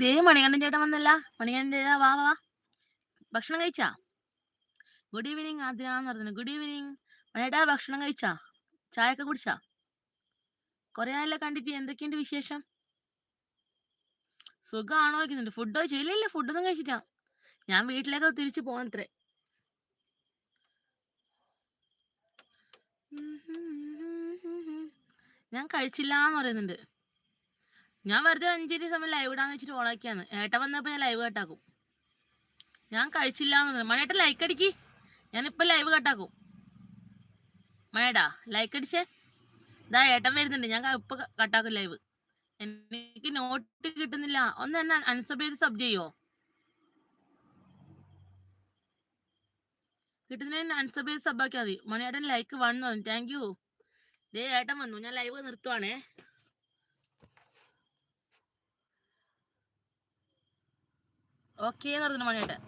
ദേ മണികണ്ഠൻ ചേട്ടൻ വന്നല്ല. മണികണ്ഠൻ ചേട്ടാ വാ വാ ഭക്ഷണം കഴിച്ചാ? ഗുഡ് ഈവനിങ് ആദ്യാന്ന് പറഞ്ഞു ഗുഡ് ഈവനിങ് മണിയേട്ടാ ഭക്ഷണം കഴിച്ചാ? ചായ ഒക്കെ കുടിച്ചാ? കൊറേ ആയല്ലോ കണ്ടിട്ട്. എന്തൊക്കെയുണ്ട് വിശേഷം? സുഖമാണോ വയ്ക്കുന്നുണ്ട് ഫുഡ് ഇല്ല ഫുഡൊന്നും കഴിച്ചിട്ടാ ഞാൻ വീട്ടിലേക്ക് തിരിച്ചു പോകാനത്രേ ഞാൻ കഴിച്ചില്ല എന്ന് പറയുന്നുണ്ട്. ഞാൻ വെറുതെ അഞ്ചിരി സമയം ലൈവ് ഇടാന്ന് വെച്ചിട്ട് ഓണാക്കിയാണ് ഏട്ടൻ വന്നപ്പോ ഞാൻ ലൈവ് കട്ടാക്കും ഞാൻ കഴിച്ചില്ല എന്ന് ലൈക്ക് അടിക്ക്. ഞാനിപ്പോ ലൈവ് കട്ടാക്കും മണിയേട്ടാ ലൈക്ക് അടിച്ചേ. ഇതാ ഏട്ടൻ വരുന്നുണ്ട്. ഞാൻ ഇപ്പൊ കട്ടാക്കും ലൈവ് എനിക്ക് നോട്ട് കിട്ടുന്നില്ല. ഒന്ന് എന്നെ അൺസബ് ചെയ്ത് സബ് ചെയ്യോ? കിട്ടുന്നതിന് അൺസബ് ചെയ്ത് സബ് ആക്കിയാൽ മതി. മണിയേട്ടൻ ലൈക്ക് വന്നു. താങ്ക് യു ദേ ഏട്ടൻ വന്നു. ഞാൻ ലൈവ് നിർത്തുവാണേ. ഓക്കേ എന്ന് പറഞ്ഞു മണിയേട്ടൻ.